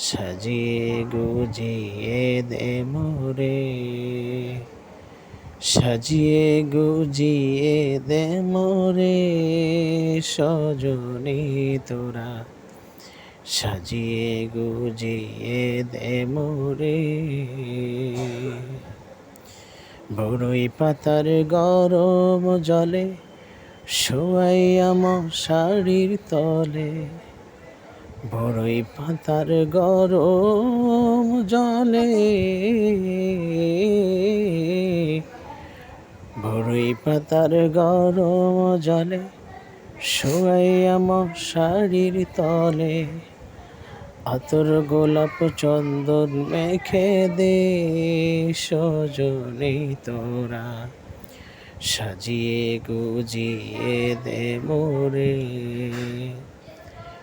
সাজিয়ে গুজিয়ে দে মোরে। সাজিয়ে গুজিয়ে দে মোরে, সজনী তোরা। সাজিয়ে গুজিয়ে দে মোরে। বড়ই পাতার গরম জলে শোয়াইয়াম শাড়ির তলে। বড়ই পাতার গরম জলে। বড়ই পাতার গরম জলে শোয়াইয়াম শাড়ির তলে। আতর গোলাপ চন্দন মেখে দে সজনে তোরা। সাজিয়ে গুজিয়ে দে মোরে।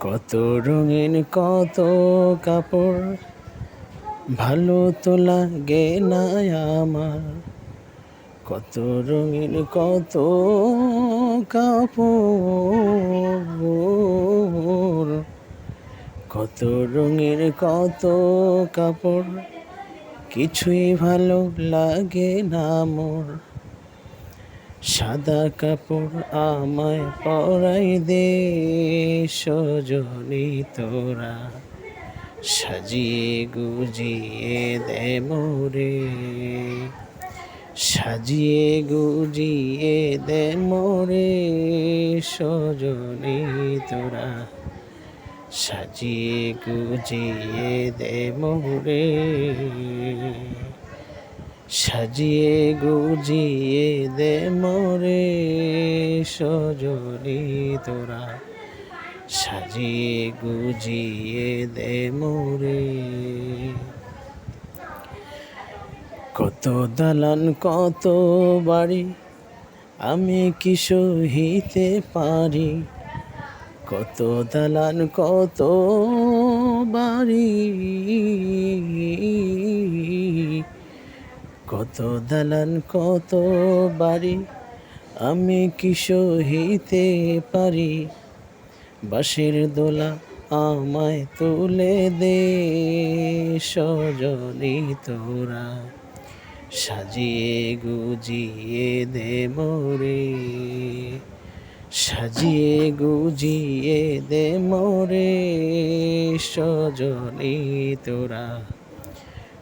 কত রঙিন, কত কাপড়। ভালো তো লাগে না আমার। কত রঙিন, কত কাপড়। কত রঙের কত কাপড়। কিছুই ভালো লাগে না মোর। সাদা কাপড় আমায় পরাই দে, সজনি তোরা। সাজিয়ে গুজিয়ে দে মোরে। সাজিয়ে গুজিয়ে দে মোরে, সজনি তোরা। সাজিয়ে গুজিয়ে দে মোরে। সাজিয়ে গুজিয়ে দে মোরে সজনি তোরা। সাজিয়ে গুজিয়ে দে মোরে। কত দালান, কত বাড়ি, আমি কি সহিতে পারি? কত দালান, কত বাড়ি কত দালান, কত বাড়ি, আমি কি সহিতে পারি? বাঁশের দোলা আমায় তুলে দে, সজনি তোরা। সাজিয়ে গুজিয়ে দে মোরে, সাজিয়ে গুজিয়ে দে মোরে, সজনি তোরা।